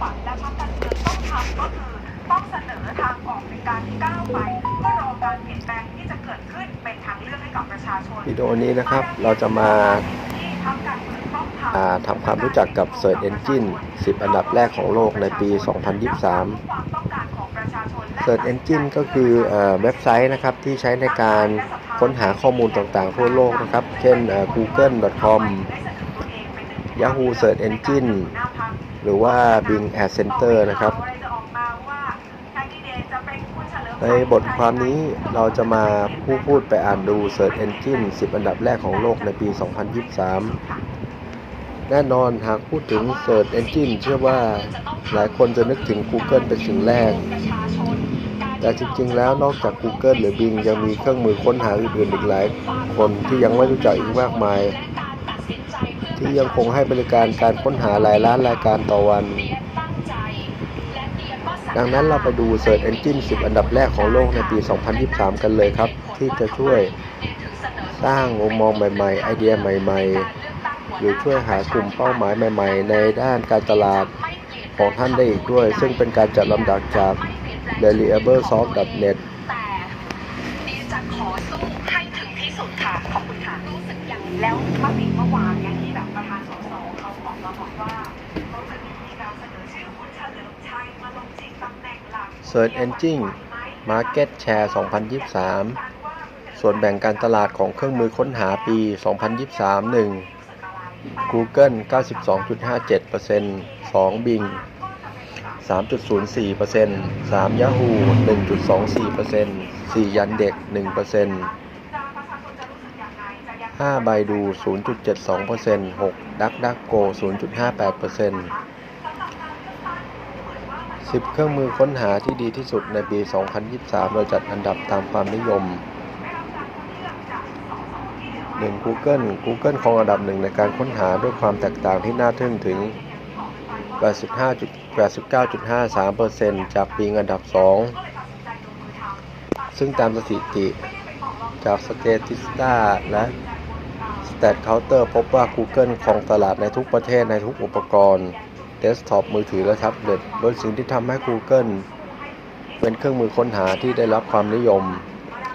ฝันและพรรคการเมืองต้องทำก็คือต้องเสนอทางออกในการก้าวไปเพื่อรอการเปลี่ยนแปลงที่จะเกิดขึ้นเป็นทางเลือกให้กับประชาชนวิดีโอนี้นะครับเราจะมาที่พรรคการเมืองต้องทำอ่าทำความรู้จักกับ Search Engine 10 อันดับแรกของโลกในปี 2023ความต้องการของประชาชนและ Search Engine ก็คือเอ่อเว็บไซต์นะครับที่ใช้ในการค้นหาข้อมูลต่างๆ ทั่วโลกนะครับ เช่นเอ่อ google.com Yahoo Search Engine หรือว่า Bing Ad Center นะครับ ในบทความนี้เราจะมาผู้พูดไปอ่านดู Search Engine 10 อันดับแรกของโลกในปี 2023 แน่นอนหากพูดถึง Search Engine เชื่อว่าหลายคนจะนึกถึง Google เป็นสิ่งแรก แต่จริงๆ แล้วนอกจาก Google หรือ Bing ยังมีเครื่องมือค้นหาอื่นๆอีกหลายคนที่ยังไม่รู้จักอีกมากมาย ที่ยังคงให้บริการการค้นหาหลายล้านรายการต่อวัน ดังนั้นเราไปดู Search Engine 10 อันดับแรกของโลกในปี 2023 กันเลยครับ ที่จะช่วยสร้างมุมมองใหม่ๆ ไอเดียใหม่ๆ หรือช่วยหากลุ่มเป้าหมายใหม่ ๆ ในด้านการตลาดของท่านได้อีกด้วย ซึ่งเป็นการจัดลำดับจาก reliablesoft.net แต่ดีจะขอสู้ให้ถึงที่สุดค่ะขอบคุณค่ะรู้สึกอย่างแล้วเมื่อวาน Search Engine Market Share 2023 ส่วนแบ่งการตลาดของเครื่องมือค้นหาปี 2023 1 Google 92.57% 2 Bing 3.04% 3 Yahoo 1.24% 4 Yandex 1% ยันเด็ก1% 5 Baidu 0.72% 6 DuckDuckGo 0.58% 10 เครื่องมือค้นหาที่ดีที่สุดในปี 2023โดยจัดอันดับตามความนิยม 1. Google Google ครองอันดับหนึ่งในการค้นหาด้วยความแตกต่างที่น่าทึ่งถึง 89.53%จากปีอันดับ 2 ซึ่งตามสถิติจาก Statista และ StatCounter พบว่า Google ครองตลาดในทุกประเทศในทุกอุปกรณ์เดสก์ท็อปมือถือและแท็บเล็ตโดยสิ่งที่ทำให้ Google เป็นเครื่องมือค้นหาที่ได้รับความนิยม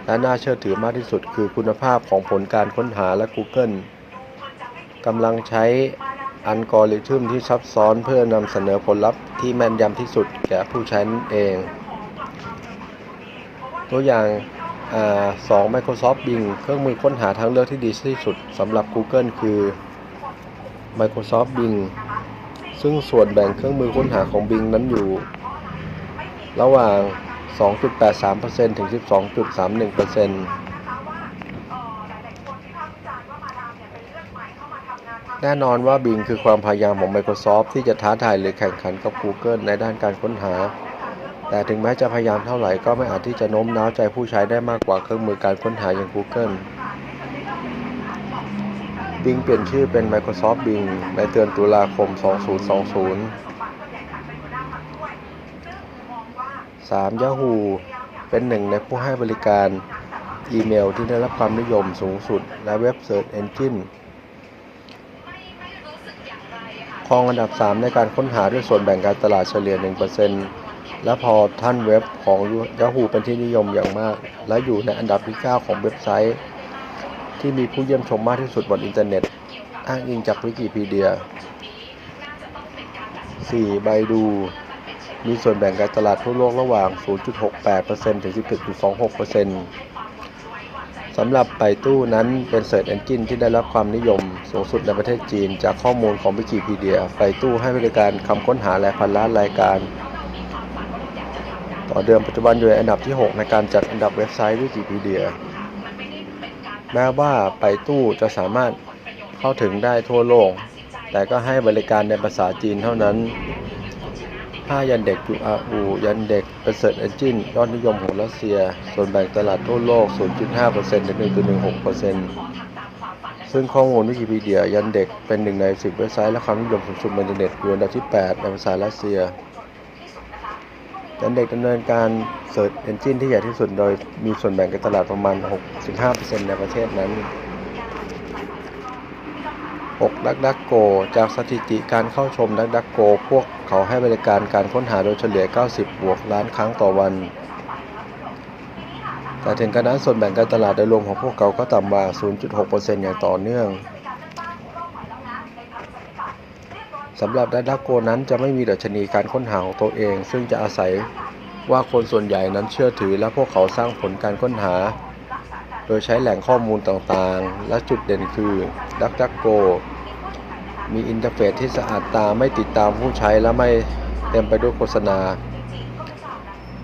และน่าเชื่อถือมากที่สุดคือคุณภาพของผลการค้นหาและ Google กำลังใช้อัลกอริทึมที่ซับซ้อนเพื่อนำเสนอผลลัพธ์ที่แม่นยำที่สุดแก่ผู้ใช้นั่นเอง ตัวอย่าง สอง Microsoft Bing เครื่องมือค้นหาทางเลือกที่ดีที่สุดสำหรับ Google คือ Microsoft Bing ซึ่งส่วนแบ่งเครื่องมือค้นหาของ Bing นั้นอยู่ ระหว่าง 2.83%ถึง 12.31%แน่นอนว่า Bing คือความพยายามของ Microsoft ที่จะท้าทายหรือแข่งขันกับ Google ในด้านการค้นหา แต่ถึงแม้จะพยายามเท่าไหร่ก็ไม่อาจที่จะโน้มน้าวใจผู้ใช้ได้มากกว่าเครื่องมือการค้นหาอย่าง Google Bing เปลี่ยนชื่อเป็น Microsoft Bing ในเดือนตุลาคม 2020 3. Yahoo เป็นหนึ่งในผู้ให้บริการอีเมลที่ได้รับความนิยมสูงสุด และเว็บ Search Engine ครองอันดับ 3 ในการค้นหาด้วยส่วนแบ่งการตลาดเฉลี่ย 1% และพอท่านเว็บของ Yahoo เป็นที่นิยมอย่างมาก และอยู่ในอันดับที่ 9 ของเว็บไซต์ ที่มีผู้เยี่ยมชมมากที่สุดบนอินเทอร์เน็ต อ้างอิงจากวิกิพีเดีย 4. ไบดู มีส่วนแบ่งการตลาดทั่วโลกระหว่าง 0.68%ถึง 11.26%สำหรับไปตู้นั้นเป็น Search Engine ที่ได้รับความนิยมสูงสุดในประเทศจีน จากข้อมูลของวิกิพีเดีย ไปตู้ให้บริการคำค้นหาหลายพันล้านรายการ ต่อเดือนปัจจุบันอยู่ในอันดับที่ 6 ในการจัดอันดับเว็บไซต์วิกิพีเดีย แม้ว่าไปตู้จะสามารถเข้าถึงได้ทั่วโลก แต่ก็ให้บริการในภาษาจีนเท่านั้น5ยันเด็ก URU ยันเด็กเป็น Search Engine ยอดนิยมของรัสเซีย ส่วนแบ่งตลาดทั่วโลก 0.5%ถึง 1.16%ซึ่งข้อมูลวิกิพีเดียยันเด็กเป็นหนึ่งใน 10 เว็บไซต์และความนิยมสูงสุดบนอินเทอร์เน็ตอยู่อันดับที่ 8 ในภาษารัสเซีย ยันเด็กดำเนินการ Search Engine ที่ใหญ่ที่สุด โดยมีส่วนแบ่งการตลาดประมาณ 65%ในประเทศนั้น 6 DuckDuckGo จากสถิติการเข้าชม DuckDuckGo พวกเขาให้บริการการค้นหาโดยเฉลี่ย 90 บวกล้านครั้งต่อวัน แต่ถึงกระนั้นส่วนแบ่งการตลาดโดยรวมของพวกเขาก็ต่ำกว่า 0.6%อย่างต่อเนื่อง สำหรับ DuckDuckGo นั้นจะไม่มีดัชนีการค้นหาของตัวเอง ซึ่งจะอาศัยว่าคนส่วนใหญ่นั้นเชื่อถือและพวกเขาสร้างผลการค้นหา โดยใช้แหล่งข้อมูลต่างๆ และจุดเด่นคือ DuckDuckGo มีอินเทอร์เฟซที่สะอาดตาไม่ติดตามผู้ใช้และไม่เต็มไปด้วยโฆษณา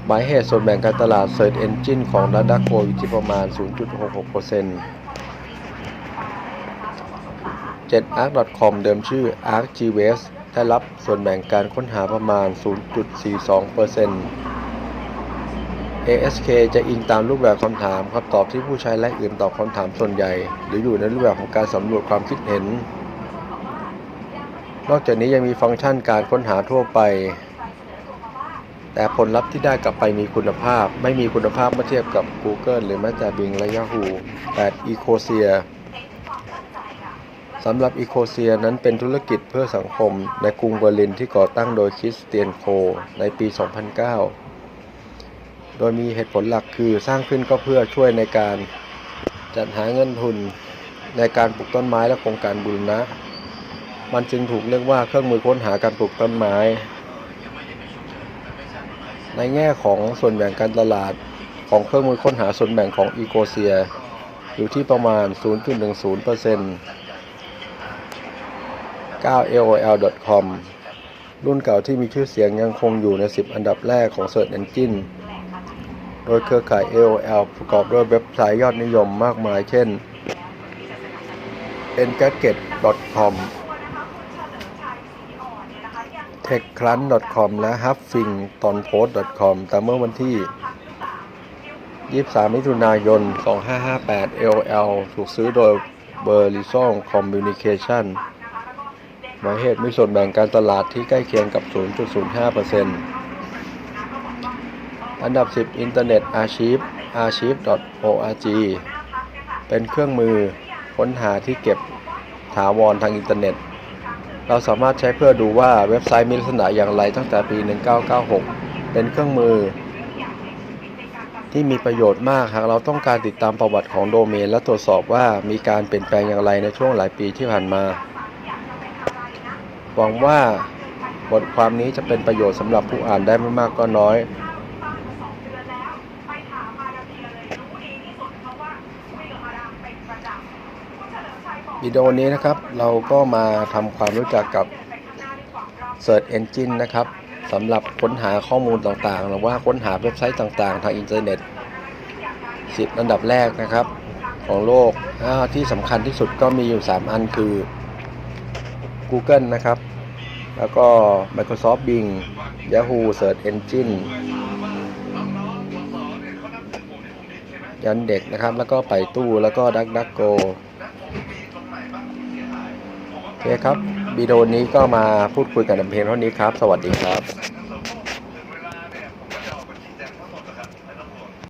หมายเหตุส่วนแบ่งการตลาด Search Engine ของ DuckDuckGo อยู่ที่ประมาณ 0.66% 7arc.com เดิมชื่อ ArcGIS ได้รับส่วนแบ่งการค้นหาประมาณ 0.42% ASK จะอิงตามรูปแบบคำถามคำตอบที่ผู้ใช้และอื่นตอบคำถามส่วนใหญ่ หรืออยู่ในรูปแบบของการสำรวจความคิดเห็น นอกจากนี้ยังมีฟังก์ชันการค้นหาทั่วไป แต่ผลลัพธ์ที่ได้กลับไปมีคุณภาพ ไม่มีคุณภาพเมื่อเทียบกับ Google หรือแม้แต่ Bing และ Yahoo 8 Ecosia สำหรับ Ecosia นั้นเป็นธุรกิจเพื่อสังคมในกรุงเบอร์ลินที่ก่อตั้งโดยคริสเตียนโคในปี 2009 โดยมีเหตุผลหลักคือสร้างขึ้นก็เพื่อช่วยในการจัดหาเงินทุนในการปลูกต้นไม้และโครงการบูรณะ มันจึงถูกเรียกว่าเครื่องมือค้นหาการปลูกต้นไม้ ในแง่ของส่วนแบ่งการตลาดของเครื่องมือค้นหาส่วนแบ่งของอีโกเซีย อยู่ที่ประมาณ 0.10% 9aol.com รุ่นเก่าที่มีชื่อเสียงยังคงอยู่ใน 10 อันดับแรกของ Search Engine โดยเครือข่าย AOL ประกอบด้วยเว็บไซต์ยอดนิยมมากมายเช่น engadget.com techcrunch.com และ huffingtonpost.com แต่เมื่อวันที่ 23 มิถุนายน 2558 AOL ถูกซื้อโดย Verizon Communication หมายเหตุมีส่วนแบ่งการตลาดที่ใกล้เคียงกับ 0.05%อันดับ 10 Internet Archive archive.org เป็นเครื่องมือค้นหาที่เก็บถาวรทางอินเทอร์เน็ต เราสามารถใช้เพื่อดูว่าเว็บไซต์มีลักษณะอย่างไรตั้งแต่ปี 1996 เป็นเครื่องมือ ที่มีประโยชน์มากหากเราต้องการติดตามประวัติของโดเมน และตรวจสอบว่ามีการเปลี่ยนแปลงอย่างไรในช่วงหลายปีที่ผ่านมา หวังว่าบทความนี้จะเป็นประโยชน์สำหรับผู้อ่านได้ไม่มากก็น้อย วิดีโอนี้นะครับเราก็มาทำความรู้จักกับ Search Engine นะครับสำหรับค้นหาข้อมูลต่างๆ หรือว่าค้นหาเว็บไซต์ต่างๆ ทางอินเทอร์เน็ต 10 อันดับแรกนะครับ ของโลกที่สำคัญที่สุดก็มีอยู่ 3 อันคือ Google นะครับ แล้วก็ Microsoft Bing Yahoo Search Engine ยันเด็กนะครับ แล้วก็ไปตู้แล้วก็ดักดักโกโอเคครับวิดีโอนี้ก็มาพูดคุยกันเพลงเท่านี้ครับ สวัสดีครับ